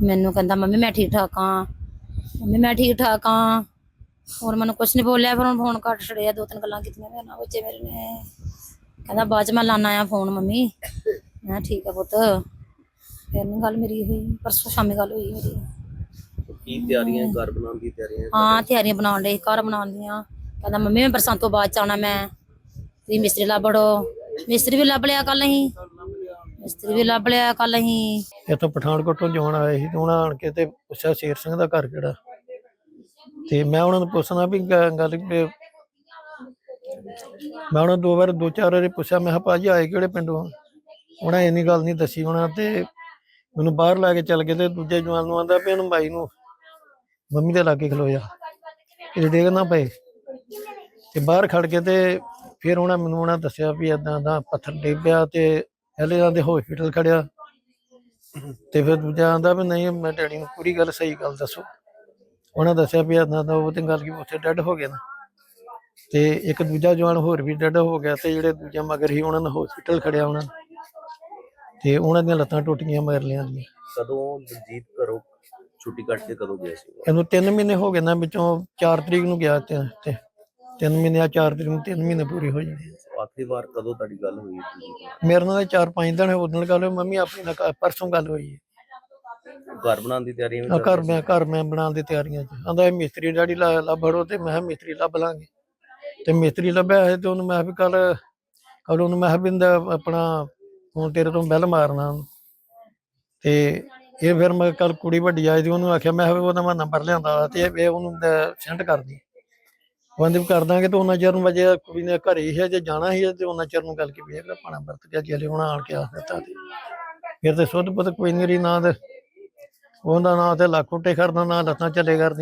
ਮੈਨੂੰ ਕਹਿੰਦਾ ਮੰਮੀ ਮੈਂ ਠੀਕ ਠਾਕ ਹਾਂ। ਮੰਮੀ ਮੈਂ ਠੀਕ ਠਾਕ ਆ ਹੋਰ ਮੈਨੂੰ ਕੁਛ ਨਹੀਂ ਬੋਲਿਆ ਫਿਰ ਉਹਨੂੰ ਫੋਨ ਕੱਟ ਛੜਿਆ ਦੋ ਤਿੰਨ ਗੱਲਾਂ ਕੀਤੀਆਂ ਮੇਰੇ ਨਾਲ ਬੱਚੇ ਮੇਰੇ ਨੇ। ਕਹਿੰਦਾ ਬਾਅਦ ਚ ਮੈਂ ਲਾਣਾ ਆ ਫੋਨ ਮੰਮੀ। ਮੈਂ ਠੀਕ ਆ ਪੁੱਤ। ਫਿਰ ਨੀ ਗੱਲ ਮੇਰੀ ਹੋਈ ਪਰਸੋਂ ਸ਼ਾਮੀ ਗੱਲ ਹੋਈ ਮੇਰੀ। ਕੀ ਤਿਆਰੀਆਂ ਘਰ ਬਣਾਉਣ ਦੀ ਤਿਆਰੀਆਂ ਹਾਂ ਤਿਆਰੀਆਂ ਬਣਾਉਣ ਦੇ ਘਰ ਬਣਾਉਣ ਦੀਆਂ। ਕਹਿੰਦਾ ਮੰਮੀ ਮੈਂ ਬਰਸਾਂ ਤੋਂ ਬਾਅਦ ਚ ਆਉਣਾ ਮੈਂ। ਤੁਸੀਂ ਮਿਸਤਰੀ ਲੱਭੜੋ ਮਿਸਤਰੀ ਵੀ ਲੱਭ ਲਿਆ ਕੱਲ ਅਸੀਂ। ਮਿਸਤਰੀ ਵੀ ਲੱਭ ਲਿਆ ਕੱਲ ਅਸੀਂ। ਇੱਥੋਂ ਪਠਾਨਕੋਟ ਤੋਂ ਜਵਾਨ ਆਏ ਸੀ ਤੇ ਉਹਨਾਂ ਆਣ ਕੇ ਤੇ ਪੁੱਛਿਆ ਸ਼ੇਰ ਸਿੰਘ ਦਾ ਘਰ ਕਿਹੜਾ। ਤੇ ਮੈਂ ਉਹਨਾਂ ਨੂੰ ਪੁੱਛਣਾ ਵੀ ਗ- ਗੱਲ ਵੀ ਮੈਂ ਉਹਨਾਂ ਨੂੰ ਦੋ ਵਾਰ, ਦੋ ਚਾਰ ਵਾਰੀ ਪੁੱਛਿਆ, ਮੈਂ ਕਿਹਾ ਭਾਜੀ ਆਏ ਕਿਹੜੇ ਪਿੰਡੋਂ? ਉਹਨਾਂ ਇੰਨੀ ਗੱਲ ਨਹੀਂ ਦੱਸੀ ਉਹਨਾਂ ਤੇ ਮੈਨੂੰ ਬਾਹਰ ਲਾ ਕੇ ਚੱਲ ਗਏ ਤੇ ਦੂਜੇ ਜਵਾਨ ਨੂੰ ਆਂਦਾ ਵੀ ਇਹਨੂੰ ਬਾਈ ਨੂੰ ਮੰਮੀ ਦੇ ਲਾਗੇ ਖਲੋ ਜਾ ਇਹ ਡੇਗ ਨਾ ਪਏ। ਤੇ ਬਾਹਰ ਖੜ ਕੇ ਤੇ ਫਿਰ ਉਹਨਾਂ ਮੈਨੂੰ ਉਹਨਾਂ ਦੱਸਿਆ ਵੀ ਏਦਾਂ ਦਾ ਪੱਥਰ ਡਿੱਗ ਪਿਆ ਤੇ ਹਲੇ ਆਂਦੇ ਹਸਪੀਟਲ ਖੜਿਆ। ਤੇ ਫਿਰ ਦੂਜਾ ਆਂਦਾ ਵੀ ਨਹੀਂ ਮੈਂ ਡੈਡੀ ਨੂੰ ਪੂਰੀ ਗੱਲ ਸਹੀ ਗੱਲ ਦੱਸੋ। ਉਹਨਾਂ ਦੱਸਿਆ ਵੀ ਏਦਾਂ ਦਾ ਉਹ ਤੇ ਗੱਲ ਕੀ ਉੱਥੇ ਡੈਡ ਹੋ ਗਿਆ ਨਾ। ਤੇ ਇੱਕ ਦੂਜਾ ਜਵਾਨ ਹੋਰ ਵੀ ਡੈਡ ਹੋ ਗਿਆ ਤੇ ਜਿਹੜੇ ਦੂਜਾ ਮਗਰ ਹੀ ਉਹਨਾਂ ਨੂੰ ਹਸਪੀਟਲ ਖੜਿਆ ਉਹਨਾਂ। ਤੇ ਉਹਨਾਂ ਦੀਆਂ ਲੱਤਾਂ ਟੁੱਟੀਆਂ ਮਗਰ ਲੀਆਂ ਦੀਆਂ। ਕਦੋਂ ਦਲਜੀਤ ਘਰੋਂ ਛੁੱਟੀ ਕੱਟ ਕੇ ਕਦੋਂ ਗਿਆ ਸੀ? ਇਹਨੂੰ 3 ਮਹੀਨੇ ਹੋ ਗਏ ਨਾ ਵਿੱਚੋਂ 4 ਤਰੀਕ ਨੂੰ ਗਿਆ ਤੇ ਤੇ 3 ਮਹੀਨੇ ਆ 4 ਤਰੀਕ ਨੂੰ 3 ਮਹੀਨੇ ਪੂਰੇ ਹੋ ਜਾਣੇ ਆਖਰੀ ਵਾਰ ਕਦੋਂ ਤੁਹਾਡੀ ਗੱਲ ਹੋਈ ਨਾਲ? ਮੇਰੇ ਨਾਲ 4-5 ਦਿਨ ਉਦੋਂ ਗੱਲ ਹੋਈ ਮੰਮੀ ਆਪਣੀ ਨਾਲ ਕ- ਪਰਸੋਂ ਗੱਲ ਹੋਈ ਹੈ। ਘਰ ਬਣਾਉਣ ਦੀ ਤਿਆਰੀ ਵੀ ਆ ਕਰ ਘਰ ਮੈਂ ਘਰ ਮੈਂ ਬਣਾਉਣ ਦੀ ਤਿਆਰੀਆਂ ਚ। ਆਂਦਾ ਇਹ ਮਿਸਤਰੀ ਡੈਡੀ ਲਾ- ਲੱਭੜੋ ਤੇ ਮੈਂ ਕਿਹਾ ਮਿਸਤਰੀ ਲੱਭ ਲਾਂਗੇ। ਤੇ ਮਿਸਤਰੀ ਲੱਭਿਆ ਹੈ ਤੇ ਉਹਨੂੰ ਮੈਂ ਵੀ ਕੱਲ ਕੱਲ ਉਹਨੂੰ ਮੈਂ ਬਿੰਦ ਆਪਣਾ ਹੁਣ ਤੇਰੇ ਤੋਂ ਬੈਲ ਮਾਰਨਾ ਉਹਨੂੰ। ਤੇ ਇਹ ਫਿਰ ਮੈਂ ਕੱਲ ਕੁੜੀ ਵੱਡੀ ਆਈ ਤੇ ਉਹਨੂੰ ਆਖਿਆ ਮੈਂ ਕਿਹਾ ਵੀ ਉਹਦਾ ਮੈਂ ਨੰਬਰ ਲਿਆਂਦਾ ਤੇ ਇਹ ਉਹਨੂੰ ਸੈਂਡ ਕਰ ਦੀ ਉਹ ਕਹਿੰਦੀ ਵੀ ਕਰ ਦਾਂਗੇ ਤੇ ਉਹਨਾਂ ਚਿਰ ਨੂੰ ਵਜੇ ਕੁੜੀ ਨੇ ਘਰੇ ਹੀ ਹੈ ਜੇ ਜਾਣਾ ਹੀ ਹੈ ਤੇ ਉਹਨਾਂ ਚਿਰ ਨੂੰ ਗੱਲ ਕੀ ਵੇਖ ਲੈ ਪਾਣਾ ਵਰਤ ਕੇ ਚਲੇ ਹੁਣ ਆਣ ਕੇ ਆਖ ਦਿੱਤਾ ਤੇ। ਫਿਰ ਤੇ ਸੁੱਧ ਪੁੱਤ ਕੋਈ ਨਹੀਂ ਰਹੀ ਨਾ ਤੇ ਉਹਦਾ ਨਾਂ ਤੇ ਲੱਖ ਉੱਟੇ ਕਰਦਾ ਨਾ ਲੱਤਾਂ ਚੱਲੇ ਕਰਦੀਆਂ।